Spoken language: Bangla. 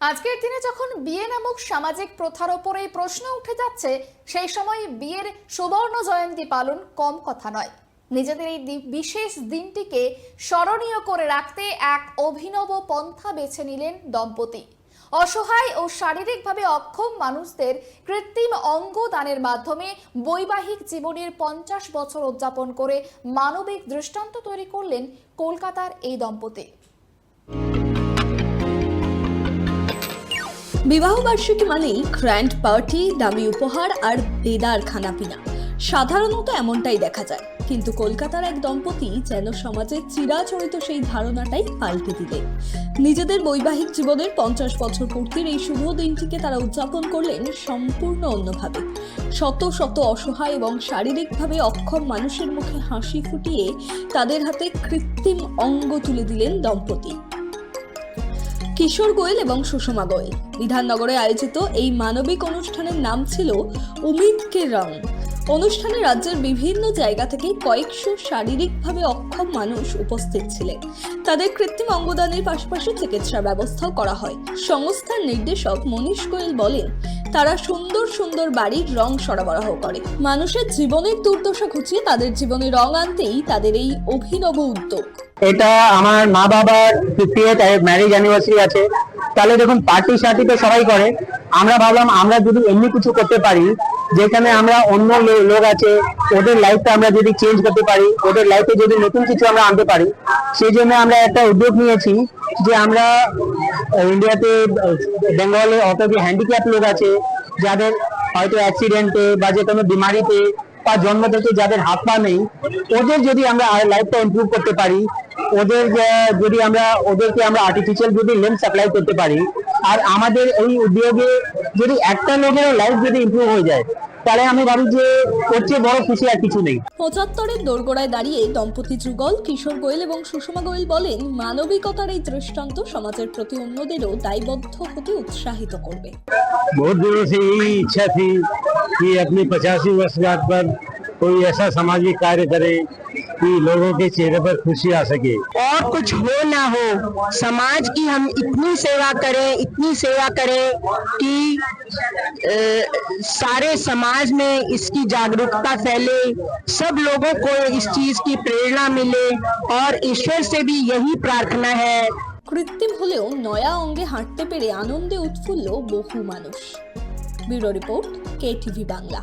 আজকের দিনে যখন বিয়ে নামক সামাজিক প্রথার ওপরেই প্রশ্ন উঠে যাচ্ছে, সেই সময় বিয়ের সুবর্ণ জয়ন্তী পালন কম কথা নয়। নিজেদের এই বিশেষ দিনটিকে স্মরণীয় করে রাখতে এক অভিনব পন্থা বেছে নিলেন দম্পতি। অসহায় ও শারীরিকভাবে অক্ষম মানুষদের কৃত্রিম অঙ্গ দানের মাধ্যমে বৈবাহিক জীবনের পঞ্চাশ বছর উদযাপন করে মানবিক দৃষ্টান্ত তৈরি করলেন কলকাতার এই দম্পতি। বিবাহ বার্ষিকী মানেই গ্র্যান্ড পার্টি, দামি উপহার আর বেদার খানাপিনা সাধারণত এমনটাই দেখা যায়। কিন্তু কলকাতার এক দম্পতি যেন সমাজের চিরাচরিত সেই ধারণাটাই পাল্টে দিলেন নিজেদের বৈবাহিক জীবনের পঞ্চাশ বছর পূর্তির এই শুভ দিনটিকে তারা উদযাপন করলেন সম্পূর্ণ অন্যভাবে। শত শত অসহায় এবং শারীরিকভাবে অক্ষম মানুষের মুখে হাসি ফুটিয়ে তাদের হাতে কৃত্রিম অঙ্গ তুলে দিলেন দম্পতি। কিশোর গোয়েল এবং সুষমা গোয়েল। বিধাননগরে আয়োজিত এই মানবিক অনুষ্ঠানের নাম ছিল উমিদ কে রং। অনুষ্ঠানে রাজ্যের বিভিন্ন জায়গা থেকে কয়েকশো শারীরিকভাবে অক্ষম মানুষ উপস্থিত ছিলেন। তাদের কৃত্রিম অঙ্গদানের পাশাপাশি চিকিৎসা ব্যবস্থাও করা হয়। সংস্থার নির্দেশক মনীষ গোয়েল বলেন, তারা সুন্দর সুন্দর বাড়ির রং সরবরাহ করে। মানুষের জীবনের দুর্দশা ঘুচিয়ে তাদের জীবনে রং আনতেই তাদের এই অভিনব উদ্যোগ। এটা আমার মা বাবার ম্যারেজ অ্যানিভার্সারি আছে। তাহলে দেখুন পার্টি সার্টি তো সবাই করে। আমরা ভাবলাম, আমরা যদি এমনি কিছু করতে পারি, যেখানে আমরা অন্য লোক আছে, ওদের লাইফটা আমরা যদি চেঞ্জ করতে পারি, ওদের লাইফে যদি নতুন কিছু আমরা আনতে পারি, সেই জন্য আমরা একটা উদ্যোগ নিয়েছি যে আমরা ইন্ডিয়াতে বেঙ্গলে অত যে হ্যান্ডিক্যাপ লোক আছে, যাদের হয়তো অ্যাক্সিডেন্টে বা যে কোনো বিমারিতে বা জন্মদাত যাদের হাত পা নেই ওদের যদি আমরা লাইফটা ইম্প্রুভ করতে পারি ওদের যদি আমরা ওদেরকে আমরা আর্টিফিশিয়াল যদি লেন্স সাপ্লাই করতে পারি আর আমাদের এই উদ্যোগে যদি একটা লোকের লাইফ যদি ইম্প্রুভ হয়ে যায় দায়বদ্ধ হতে উৎসাহিত করবে। ইচ্ছা कि अपनी पचासी वर्षगांठ पर कोई ऐसा सामाजिक कार्य करे कि लोगों के चेहरे पर खुशी आ सके और कुछ हो ना हो समाज की हम इतनी सेवा करें इतनी सेवा करें कि अ, सारे समाज में इसकी जागरूकता फैले सब लोगों को इस चीज की प्रेरणा मिले और ईश्वर से भी यही प्रार्थना है কৃত্রিম হলেও নয়া অঙ্গে হাঁটতে পেরে আনন্দে উৎফুল্ল বহু মানুষ bureau report K TV Bangla.